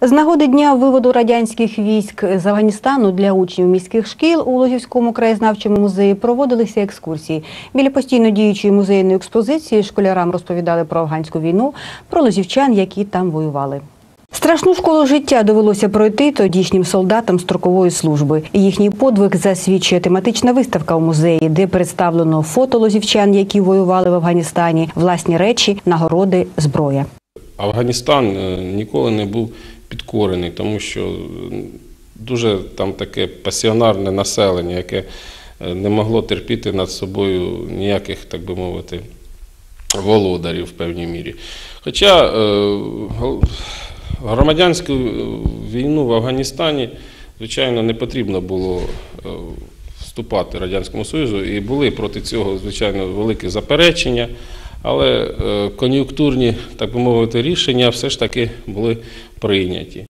З нагоди дня виводу радянських військ з Афганістану для учнів міських шкіл у Лозівському краєзнавчому музеї проводилися екскурсії. Біля постійно діючої музейної експозиції школярам розповідали про афганську війну, про лозівчан, які там воювали. Страшну школу життя довелося пройти тодішнім солдатам строкової служби. Їхній подвиг засвідчує тематична виставка у музеї, де представлено фото лозівчан, які воювали в Афганістані, власні речі, нагороди, зброя. Афганістан е, ніколи не був підкорений, тому що дуже там таке пасіонарне населення, яке е, не могло терпіти над собою ніяких, так би мовити, володарів в певній мірі. Хоча е, громадянську е, війну в Афганістані, звичайно, не потрібно було вступати Радянському Союзу, і були проти цього, звичайно, великі заперечення. Але е, кон'юнктурні, так би мовити, рішення все ж таки були прийняті.